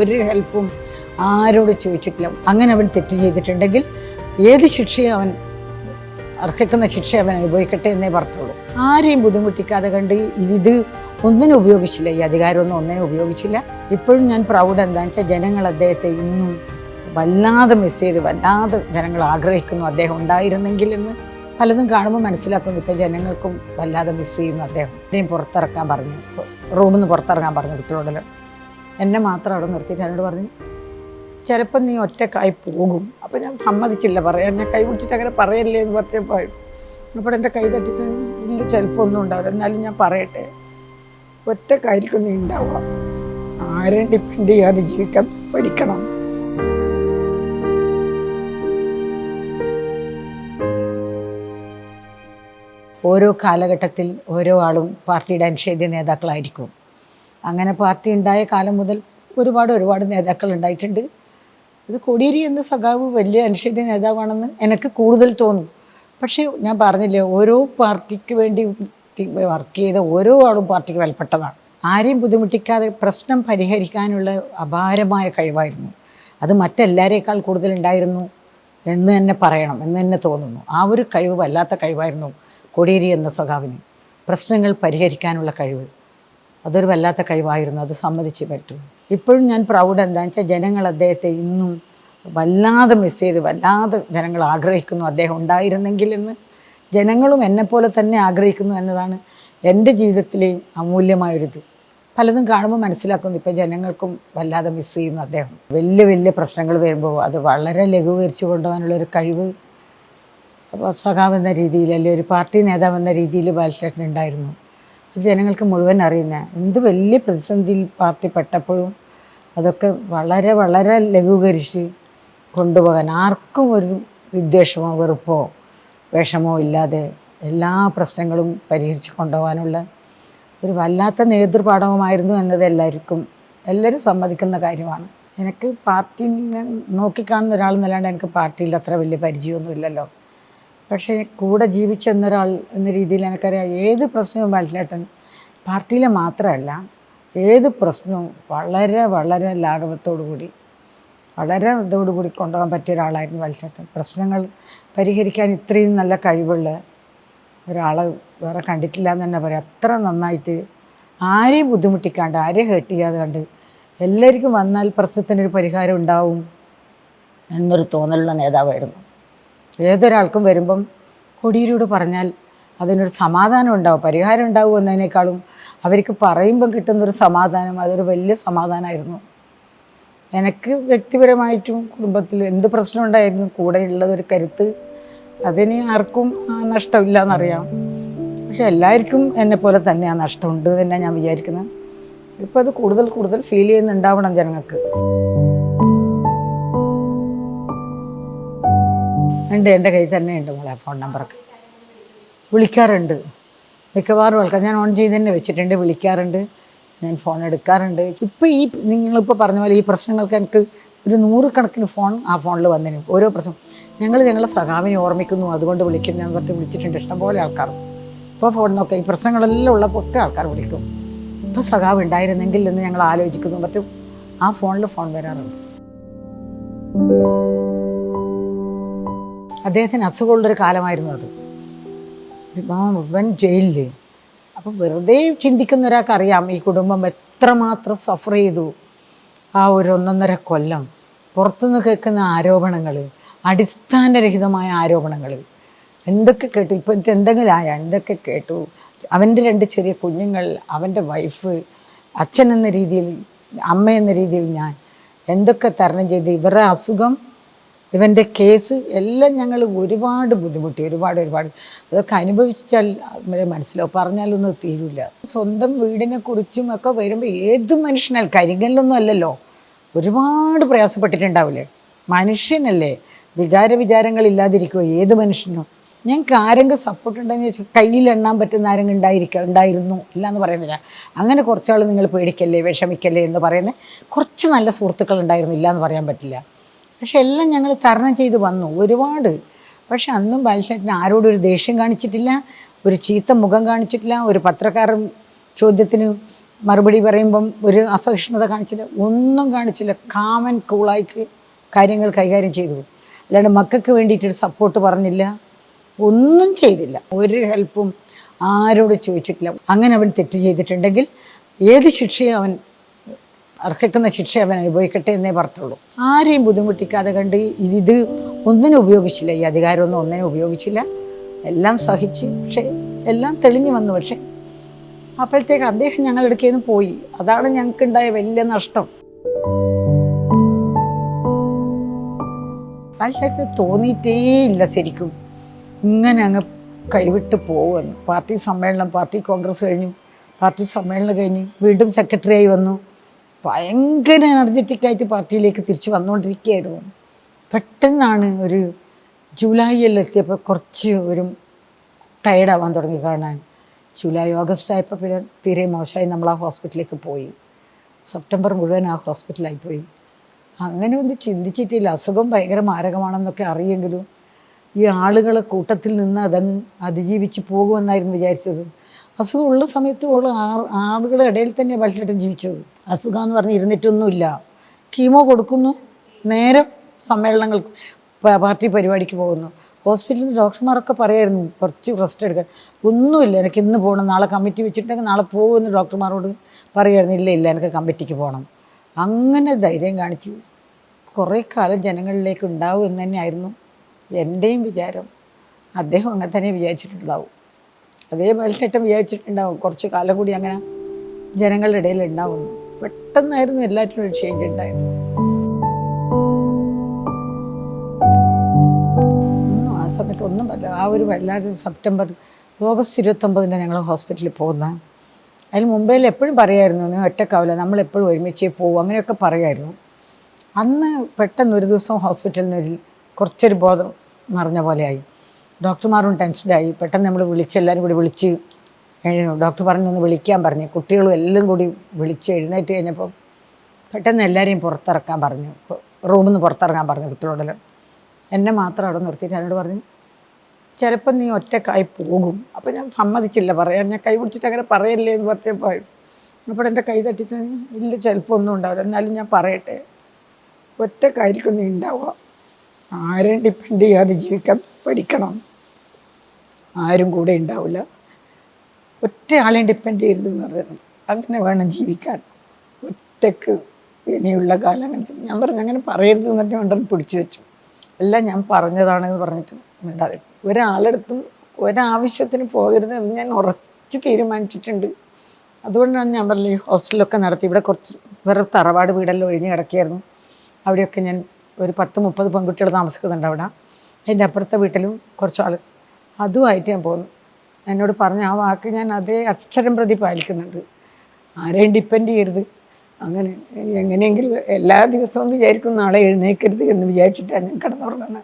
ഒരു ഹെൽപ്പും ആരോട് ചോദിച്ചിട്ടില്ല. അങ്ങനെ അവൻ തെറ്റ് ചെയ്തിട്ടുണ്ടെങ്കിൽ ഏത് ശിക്ഷയും അവൻ അർഹിക്കുന്ന ശിക്ഷ അവൻ അനുഭവിക്കട്ടെ എന്നേ പറഞ്ഞോളൂ ആരെയും ബുദ്ധിമുട്ടിക്കാതെ കണ്ട് ഇത് ഒന്നിനും ഉപയോഗിച്ചില്ല ഈ അധികാരമൊന്നും ഒന്നിനും ഉപയോഗിച്ചില്ല. ഇപ്പോഴും ഞാൻ പ്രൗഡ് എന്താണെന്ന് വെച്ചാൽ ജനങ്ങൾ അദ്ദേഹത്തെ ഇന്നും വല്ലാതെ മിസ് ചെയ്ത് വല്ലാതെ ജനങ്ങൾ ആഗ്രഹിക്കുന്നു അദ്ദേഹം ഉണ്ടായിരുന്നെങ്കിൽ എന്ന് പലതും കാണുമ്പോൾ മനസ്സിലാക്കുന്നു. ഇപ്പം ജനങ്ങൾക്കും വല്ലാതെ മിസ് ചെയ്യുന്നു അദ്ദേഹം. ഇനിയും പുറത്തിറക്കാൻ പറഞ്ഞു റൂമിൽ നിന്ന് പുറത്തിറങ്ങാൻ പറഞ്ഞു കുട്ടികളോട് എന്നെ മാത്രം അവിടെ നിർത്തിയിട്ട് എന്നോട് പറഞ്ഞു ചിലപ്പം നീ ഒറ്റക്കായി പോകും. അപ്പം ഞാൻ സമ്മതിച്ചില്ല പറയാൻ ഞാൻ കൈ പിടിച്ചിട്ട് അങ്ങനെ പറയല്ലേ എന്ന് പറഞ്ഞപ്പോൾ അപ്പോൾ എന്റെ കൈ തട്ടിട്ട് ഇല്ല ചിലപ്പോൾ ഒന്നും ഉണ്ടാവില്ല എന്നാലും ഞാൻ പറയട്ടെ. ഒറ്റക്കായിരിക്കും നീ ഉണ്ടാവുക. ആരെയും ഡിപ്പെൻഡ് ചെയ്യാതെ ജീവിക്കാൻ പഠിക്കണം. ഓരോ കാലഘട്ടത്തിൽ ഓരോ ആളും പാർട്ടിയുടെ അനുഷേധ നേതാക്കളായിരിക്കും. അങ്ങനെ പാർട്ടി ഉണ്ടായ കാലം മുതൽ ഒരുപാട് ഒരുപാട് നേതാക്കൾ ഉണ്ടായിട്ടുണ്ട്. ഇത് കോടിയേരി എന്ന സഖാവ് വലിയ അനിഷേധ്യ നേതാവാണെന്ന് എനിക്ക് കൂടുതൽ തോന്നും. പക്ഷേ ഞാൻ പറഞ്ഞില്ലേ ഓരോ പാർട്ടിക്ക് വേണ്ടി വർക്ക് ചെയ്ത ഓരോ ആളും പാർട്ടിക്ക് വിലപ്പെട്ടതാണ്. ആരെയും ബുദ്ധിമുട്ടിക്കാതെ പ്രശ്നം പരിഹരിക്കാനുള്ള അപാരമായ കഴിവായിരുന്നു. അത് മറ്റെല്ലാവരേക്കാൾ കൂടുതലുണ്ടായിരുന്നു എന്ന് തന്നെ പറയണം എന്ന് തന്നെ തോന്നുന്നു. ആ ഒരു കഴിവ് വല്ലാത്ത കഴിവായിരുന്നു കോടിയേരി എന്ന സ്വഭാവിന് പ്രശ്നങ്ങൾ പരിഹരിക്കാനുള്ള കഴിവ്. അതൊരു വല്ലാത്ത കഴിവായിരുന്നു. അത് സമ്മതിച്ച് പറ്റൂ. ഇപ്പോഴും ഞാൻ പ്രൗഡ് എന്താണെന്ന് വെച്ചാൽ ജനങ്ങൾ അദ്ദേഹത്തെ ഇന്നും വല്ലാതെ മിസ് ചെയ്ത് വല്ലാതെ ജനങ്ങൾ ആഗ്രഹിക്കുന്നു. അദ്ദേഹം ഉണ്ടായിരുന്നെങ്കിൽ എന്ന് ജനങ്ങളും എന്നെപ്പോലെ തന്നെ ആഗ്രഹിക്കുന്നു എന്നതാണ് എന്റെ ജീവിതത്തിലെയും അമൂല്യമായൊരിത്. പലതും കാണുമ്പോൾ മനസ്സിലാക്കുന്നു. ഇപ്പം ജനങ്ങൾക്കും വല്ലാതെ മിസ് ചെയ്യുന്നു അദ്ദേഹം. വലിയ വലിയ പ്രശ്നങ്ങൾ വരുമ്പോൾ അത് വളരെ ലഘൂകരിച്ചു കൊണ്ടുപോകാനുള്ളൊരു കഴിവ് അപ്പോൾ സഖാവ് എന്ന രീതിയിൽ അല്ലെങ്കിൽ ഒരു പാർട്ടി നേതാവെന്ന രീതിയിൽ ബാലകൃഷ്ണൻ ഉണ്ടായിരുന്നു. ജനങ്ങൾക്ക് മുഴുവൻ അറിയുന്ന എന്ത് വലിയ പ്രതിസന്ധിയിൽ പാർട്ടി പെട്ടപ്പോഴും അതൊക്കെ വളരെ വളരെ ലഘൂകരിച്ച് കൊണ്ടുപോകാൻ ആർക്കും ഒരു വിദ്വേഷമോ വെറുപ്പോ വിഷമോ ഇല്ലാതെ എല്ലാ പ്രശ്നങ്ങളും പരിഹരിച്ച് കൊണ്ടുപോകാനുള്ള ഒരു വല്ലാത്ത നേതൃപാഠവുമായിരുന്നു എന്നത് എല്ലാവർക്കും എല്ലാവരും സമ്മതിക്കുന്ന കാര്യമാണ്. എനിക്ക് പാർട്ടി നോക്കിക്കാണുന്ന ഒരാൾ എന്നല്ലാണ്ട് എനിക്ക് പാർട്ടിയിൽ അത്ര വലിയ പരിചയമൊന്നും ഇല്ലല്ലോ പക്ഷേ കൂടെ ജീവിച്ച എന്നൊരാൾ എന്ന രീതിയിൽ എനിക്കറിയാം ഏത് പ്രശ്നവും ബാലചേട്ടൻ പാർട്ടിയിലെ മാത്രമല്ല ഏത് പ്രശ്നവും വളരെ വളരെ ലാഘവത്തോടു കൂടി വളരെ ഇതോടുകൂടി കൊണ്ടുപോകാൻ പറ്റിയ ഒരാളായിരുന്നു ബാലചേട്ടൻ പ്രശ്നങ്ങൾ പരിഹരിക്കാൻ ഇത്രയും നല്ല കഴിവുള്ള ഒരാളെ വേറെ കണ്ടിട്ടില്ല എന്ന് തന്നെ പറയാം. അത്ര നന്നായിട്ട് ആരെയും ബുദ്ധിമുട്ടിക്കാണ്ട് ആരെയും ഹേർട്ട് ചെയ്യാതെ കണ്ട് എല്ലാവർക്കും വന്നാൽ പ്രശ്നത്തിനൊരു പരിഹാരം ഉണ്ടാവും എന്നൊരു തോന്നലുള്ള നേതാവായിരുന്നു. ഏതൊരാൾക്കും വരുമ്പം കൊടിയിലൂടെ പറഞ്ഞാൽ അതിനൊരു സമാധാനം ഉണ്ടാവും പരിഹാരം ഉണ്ടാവും എന്നതിനേക്കാളും അവർക്ക് പറയുമ്പം കിട്ടുന്നൊരു സമാധാനം അതൊരു വലിയ സമാധാനമായിരുന്നു. എനിക്ക് വ്യക്തിപരമായിട്ടും കുടുംബത്തിൽ എന്ത് പ്രശ്നം ഉണ്ടായിരുന്നു കൂടെ ഉള്ളതൊരു കരുത്ത് അതിന് ആർക്കും നഷ്ടമില്ല എന്നറിയാം പക്ഷെ എല്ലാവർക്കും എന്നെ പോലെ തന്നെ ആ നഷ്ടമുണ്ട് തന്നെ ഞാൻ വിചാരിക്കുന്നത്. ഇപ്പോൾ അത് കൂടുതൽ കൂടുതൽ ഫീൽ ചെയ്യുന്നുണ്ടാവണം ജനങ്ങൾക്ക്. ഉണ്ട് എന്റെ കയ്യിൽ തന്നെ ഉണ്ട് മോളെ ഫോൺ നമ്പറൊക്കെ വിളിക്കാറുണ്ട്. മിക്കവാറും ആൾക്കാർ ഞാൻ ഓൺ ചെയ്ത് തന്നെ വെച്ചിട്ടുണ്ട് വിളിക്കാറുണ്ട്. ഞാൻ ഫോൺ എടുക്കാറുണ്ട്. ഇപ്പോൾ ഈ നിങ്ങളിപ്പോൾ പറഞ്ഞ പോലെ ഈ പ്രശ്നങ്ങൾക്ക് എനിക്ക് ഒരു നൂറുകണക്കിന് ഫോൺ ആ ഫോണിൽ വന്നിന് ഓരോ പ്രശ്നം. ഞങ്ങൾ ഞങ്ങളെ സഖാവിനെ ഓർമ്മിക്കുന്നു അതുകൊണ്ട് വിളിക്കുന്നു എന്ന് പറഞ്ഞിട്ട് വിളിച്ചിട്ടുണ്ട്. ഇഷ്ടംപോലെ ആൾക്കാർ. ഇപ്പോൾ ഫോൺ നോക്കാം ഈ പ്രശ്നങ്ങളെല്ലാം ഉള്ളപ്പോൾ ഒക്കെ ആൾക്കാർ വിളിക്കും. ഇപ്പോൾ സഖാവ് ഉണ്ടായിരുന്നെങ്കിൽ എന്ന് ഞങ്ങൾ ആലോചിക്കുന്നു. മറ്റും ആ ഫോണിൽ ഫോൺ വരാറുണ്ട്. അദ്ദേഹത്തിന് അസുഖമുള്ളൊരു കാലമായിരുന്നു അത്. വൻ ജയിലിൽ അപ്പം വെറുതെ ചിന്തിക്കുന്ന ഒരാൾക്ക് അറിയാം ഈ കുടുംബം എത്രമാത്രം സഫർ ചെയ്തു. ആ ഒരു ഒന്നൊന്നര കൊല്ലം പുറത്തുനിന്ന് കേൾക്കുന്ന ആരോപണങ്ങൾ അടിസ്ഥാനരഹിതമായ ആരോപണങ്ങൾ എന്തൊക്കെ കേട്ടു? ഇപ്പം എനിക്ക് എന്തെങ്കിലും ആയ? എന്തൊക്കെ കേട്ടു? അവന്റെ രണ്ട് ചെറിയ കുഞ്ഞുങ്ങൾ അവന്റെ വൈഫ് അച്ഛൻ എന്ന രീതിയിൽ അമ്മ എന്ന രീതിയിൽ ഞാൻ എന്തൊക്കെ തരണം ചെയ്ത്? ഇവരുടെ അസുഖം ഇവന്റെ കേസ് എല്ലാം ഞങ്ങൾ ഒരുപാട് ബുദ്ധിമുട്ടി ഒരുപാട് ഒരുപാട്. അതൊക്കെ അനുഭവിച്ചാൽ മനസ്സിലാവും. പറഞ്ഞാലൊന്നും തീരില്ല സ്വന്തം വീടിനെ കുറിച്ചും ഒക്കെ വരുമ്പോൾ ഏത് മനുഷ്യനാൽ കരിങ്കല്ലൊന്നും അല്ലല്ലോ. ഒരുപാട് പ്രയാസപ്പെട്ടിട്ടുണ്ടാവില്ലേ മനുഷ്യനല്ലേ? വികാര വിചാരങ്ങളില്ലാതിരിക്കുമോ ഏത് മനുഷ്യനോ? ഞങ്ങൾക്ക് ആരെങ്കിലും സപ്പോർട്ട് ഉണ്ടെന്ന് വെച്ചാൽ കയ്യിൽ എണ്ണാൻ പറ്റുന്ന ആരെങ്കിലും ഉണ്ടായിരിക്കുക ഉണ്ടായിരുന്നു. ഇല്ല എന്ന് പറയുന്നില്ല. അങ്ങനെ കുറച്ചാൾ നിങ്ങൾ പേടിക്കല്ലേ വിഷമിക്കല്ലേ എന്ന് പറയുന്നത് കുറച്ച് നല്ല സുഹൃത്തുക്കൾ ഉണ്ടായിരുന്നു ഇല്ല എന്ന് പറയാൻ പറ്റില്ല. പക്ഷെ എല്ലാം ഞങ്ങൾ തരണം ചെയ്ത് വന്നു ഒരുപാട്. പക്ഷെ അന്നും ബാലചേട്ടൻ ആരോടും ഒരു ദേഷ്യം കാണിച്ചിട്ടില്ല ഒരു ചീത്ത മുഖം കാണിച്ചിട്ടില്ല ഒരു പത്രക്കാരൻ ചോദ്യത്തിന് മറുപടി പറയുമ്പം ഒരു അസഹിഷ്ണുത കാണിച്ചില്ല ഒന്നും കാണിച്ചില്ല. കാമൻ കൂളായിട്ട് കാര്യങ്ങൾ കൈകാര്യം ചെയ്തു. അല്ലാണ്ട് മക്കൾക്ക് വേണ്ടിയിട്ടൊരു സപ്പോർട്ട് പറഞ്ഞില്ല ഒന്നും ചെയ്തില്ല. ഒരു ഹെൽപ്പും ആരോട് ചോദിച്ചിട്ടില്ല. അങ്ങനെ അവൻ തെറ്റ് ചെയ്തിട്ടുണ്ടെങ്കിൽ ഏത് ശിക്ഷയും അവൻ അർഹിക്കുന്ന ശിക്ഷ അവൻ അനുഭവിക്കട്ടെ എന്നേ പറഞ്ഞുള്ളൂ. ആരെയും ബുദ്ധിമുട്ടിക്കാതെ കണ്ട് ഇത് ഒന്നിനും ഉപയോഗിച്ചില്ല. ഈ അധികാരമൊന്നും ഒന്നിനും ഉപയോഗിച്ചില്ല. എല്ലാം സഹിച്ച് പക്ഷേ എല്ലാം തെളിഞ്ഞു വന്നു. പക്ഷേ അപ്പോഴത്തേക്ക് അദ്ദേഹം ഞങ്ങളുടെ നിന്ന് പോയി. അതാണ് ഞങ്ങൾക്കുണ്ടായ വലിയ നഷ്ടം. വളരെ തോന്നിയിട്ടേ ഇല്ല ശരിക്കും. ഇങ്ങനെ അങ്ങ് കൈവിട്ട് പോകുമെന്ന് പാർട്ടി സമ്മേളനം പാർട്ടി കോൺഗ്രസ് കഴിഞ്ഞു. പാർട്ടി സമ്മേളനം കഴിഞ്ഞ് വീണ്ടും സെക്രട്ടറി ആയി വന്നു. ഭയങ്കര എനർജറ്റിക് ആയിട്ട് പാർട്ടിയിലേക്ക് തിരിച്ച് വന്നുകൊണ്ടിരിക്കുകയായിരുന്നു പെട്ടെന്നാണ് ഒരു ജൂലൈയിൽ എത്തിയപ്പോൾ കുറച്ച് ഒരു ടയർഡാവാൻ തുടങ്ങി. കാണാൻ ജൂലൈ ഓഗസ്റ്റ് ആയപ്പോൾ പിന്നെ തീരെ മോശമായി നമ്മൾ ആ ഹോസ്പിറ്റലിലേക്ക് പോയി. സെപ്റ്റംബർ മുഴുവൻ ആ ഹോസ്പിറ്റലായി പോയി. അങ്ങനെ ഒന്ന് ചിന്തിച്ചിട്ടില്ല. അസുഖം ഭയങ്കര മാരകമാണെന്നൊക്കെ അറിയെങ്കിലും ഈ ആളുകളെ കൂട്ടത്തിൽ നിന്ന് അതങ്ങ് അതിജീവിച്ച് പോകുമെന്നായിരുന്നു വിചാരിച്ചത്. അസുഖം ഉള്ള സമയത്ത് ഉള്ള ആളുകളുടെ ഇടയിൽ തന്നെ പലരും ജീവിച്ചത്. അസുഖം എന്ന് പറഞ്ഞ് ഇരുന്നിട്ടൊന്നുമില്ല. കീമോ കൊടുക്കുന്നു. നേരം സമ്മേളനങ്ങൾ പാർട്ടി പരിപാടിക്ക് പോകുന്നു. ഹോസ്പിറ്റലിൽ ഡോക്ടർമാരൊക്കെ പറയായിരുന്നു കുറച്ച് റെസ്റ്റ് എടുക്കാൻ. ഒന്നുമില്ല എനിക്ക് ഇന്ന് പോകണം നാളെ കമ്മിറ്റി വെച്ചിട്ടുണ്ടെങ്കിൽ നാളെ പോകുമെന്ന് ഡോക്ടർമാരോട് പറയായിരുന്നു. ഇല്ല ഇല്ല എനിക്ക് കമ്മിറ്റിക്ക് പോകണം. അങ്ങനെ ധൈര്യം കാണിച്ച് കുറേ കാലം ജനങ്ങളിലേക്ക് ഉണ്ടാവും എന്ന് തന്നെയായിരുന്നു എന്റെയും വിചാരം. അദ്ദേഹം അങ്ങനെ തന്നെ വിചാരിച്ചിട്ടുണ്ടാവും. അതേ മത്സരം വിചാരിച്ചിട്ടുണ്ടാവും. കുറച്ച് കാലം കൂടി അങ്ങനെ ജനങ്ങളുടെ ഇടയിൽ ഉണ്ടാവും. പെട്ടെന്നായിരുന്നു എല്ലാറ്റിനും ഒരു ചേഞ്ച് ഉണ്ടായത്. ആ സമയത്ത് ഒന്നും പറ്റില്ല. ആ ഒരു വല്ലാതെ സെപ്റ്റംബർ ഓഗസ്റ്റ് ഇരുപത്തൊമ്പതിന് ഞങ്ങൾ ഹോസ്പിറ്റലിൽ പോകുന്ന അതിന് മുംബൈയിൽ എപ്പോഴും പറയായിരുന്നു നീ ഒറ്റക്കാവില്ല നമ്മൾ എപ്പോഴും ഒരുമിച്ച് പോകും അങ്ങനെയൊക്കെ പറയുമായിരുന്നു അന്ന് പെട്ടെന്ന് ഒരു ദിവസം ഹോസ്പിറ്റലിൽ നിന്ന് കുറച്ചൊരു ബോധം മറിഞ്ഞ പോലെയായി ഡോക്ടർമാരും ടെൻഷനായി. പെട്ടെന്ന് നമ്മൾ വിളിച്ച് എല്ലാവരും കൂടി വിളിച്ച് ഡോക്ടർ പറഞ്ഞു ഒന്ന് വിളിക്കാൻ പറഞ്ഞു. കുട്ടികളും എല്ലാം കൂടി വിളിച്ച് എഴുന്നേറ്റ് കഴിഞ്ഞപ്പോൾ പെട്ടെന്ന് എല്ലാവരെയും പുറത്തിറക്കാൻ പറഞ്ഞു. റൂമിൽ നിന്ന് പുറത്തിറങ്ങാൻ പറഞ്ഞു കുട്ടികളോടെല്ലാം. എന്നെ മാത്രം അവിടെ നിർത്തിയിട്ട് എന്നോട് പറഞ്ഞു ചിലപ്പം നീ ഒറ്റക്കായി പോകും. അപ്പോൾ ഞാൻ സമ്മതിച്ചില്ല. പറയാൻ ഞാൻ കൈ പിടിച്ചിട്ട് അങ്ങനെ പറയല്ലേ എന്ന് പറഞ്ഞപ്പോൾ അപ്പോൾ എന്റെ കൈ തട്ടിട്ട് ഇല്ല ചിലപ്പോൾ ഒന്നും ഉണ്ടാവില്ല. എന്നാലും ഞാൻ പറയട്ടെ. ഒറ്റക്കായിരിക്കും നീ ഉണ്ടാവുക. ആരെയും ഡിപ്പെൻഡ് ചെയ്യാതെ ജീവിക്കാൻ പഠിക്കണം. ആരും കൂടെ ഉണ്ടാവില്ല. ഒറ്റ ആളെയും ഡിപ്പെൻഡ് ചെയ്യരുതെന്ന് പറയുന്നത്. അങ്ങനെ വേണം ജീവിക്കാൻ. ഒറ്റയ്ക്ക് ഇനിയുള്ള കാലം അങ്ങനെ ഞാൻ പറഞ്ഞു അങ്ങനെ പറയരുത് എന്നിട്ട് വേണ്ടത് പിടിച്ചു വെച്ചു. എല്ലാം ഞാൻ പറഞ്ഞതാണെന്ന് പറഞ്ഞിട്ട് മിണ്ടാതെ. ഒരാളെടുത്തും ഒരാവശ്യത്തിന് പോകരുത് എന്ന് ഞാൻ ഉറച്ച് തീരുമാനിച്ചിട്ടുണ്ട്. അതുകൊണ്ടാണ് ഞാൻ പറഞ്ഞത് ഈ ഹോസ്റ്റലൊക്കെ നടത്തി. ഇവിടെ കുറച്ച് വേറെ തറവാട് വീടെല്ലാം ഒഴിഞ്ഞ് കിടക്കുകയായിരുന്നു. അവിടെയൊക്കെ ഞാൻ ഒരു പത്ത് മുപ്പത് പെൺകുട്ടികൾ താമസിക്കുന്നുണ്ട് അവിടെ. അതിന്റെ അപ്പുറത്തെ വീട്ടിലും കുറച്ച് ആൾ അതുമായിട്ട് ഞാൻ പോന്നു എന്നോട് പറഞ്ഞ ആ വാക്ക് ഞാൻ അതേ അക്ഷരം പ്രതി പാലിക്കുന്നുണ്ട്. ആരെയും ഡിപ്പെൻഡ് ചെയ്യരുത്. അങ്ങനെ എങ്ങനെയെങ്കിലും എല്ലാ ദിവസവും വിചാരിക്കും നാളെ എഴുന്നേക്കരുത് എന്ന് വിചാരിച്ചിട്ടാണ് ഞാൻ കിടന്നുറങ്ങുന്നത്.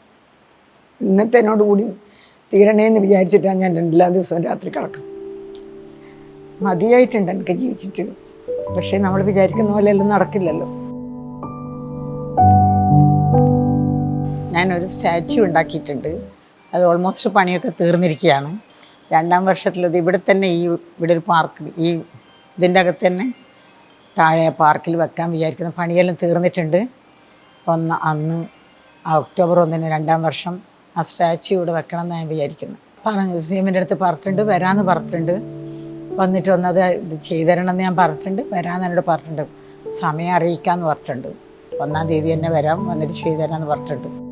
ഇന്നത്തെ എന്നോട് കൂടി തീരണേന്ന് വിചാരിച്ചിട്ടാണ് ഞാൻ എല്ലാ ദിവസവും രാത്രി കിടക്കുന്നത്. മതിയായിട്ടുണ്ട് എനിക്ക് ജീവിച്ചിട്ട്. പക്ഷേ നമ്മൾ വിചാരിക്കുന്ന പോലെ എല്ലാം നടക്കില്ലല്ലോ. ഞാനൊരു സ്റ്റാച്യു ഉണ്ടാക്കിയിട്ടുണ്ട്. അത് ഓൾമോസ്റ്റ് പണിയൊക്കെ തീർന്നിരിക്കുകയാണ്. രണ്ടാം വർഷത്തിലത് ഇവിടെ തന്നെ ഈ ഇവിടെ ഒരു പാർക്ക് ഈ ഇതിന്റെ അകത്ത് തന്നെ താഴെ പാർക്കിൽ വെക്കാൻ വിചാരിക്കുന്ന പണിയെല്ലാം തീർന്നിട്ടുണ്ട്. ഒന്ന് അന്ന് ഒക്ടോബർ ഒന്നിന് രണ്ടാം വർഷം ആ സ്റ്റാച്യു ഇവിടെ വെക്കണം എന്ന് ഞാൻ വിചാരിക്കുന്നു പറഞ്ഞു സിഎമ്മിന്റെ അടുത്ത് പറഞ്ഞിട്ടുണ്ട് വരാമെന്ന് പറഞ്ഞിട്ടുണ്ട്. വന്നിട്ട് വന്നത് ഇത് ചെയ്തു തരണം ഞാൻ പറഞ്ഞിട്ടുണ്ട്. വരാമെന്ന് എന്നോട് പറഞ്ഞിട്ടുണ്ട്. സമയം അറിയിക്കാമെന്ന് പറഞ്ഞിട്ടുണ്ട്. ഒന്നാം തീയതി തന്നെ വരാം വന്നിട്ട് ചെയ്തു തരാമെന്ന് പറഞ്ഞിട്ടുണ്ട്.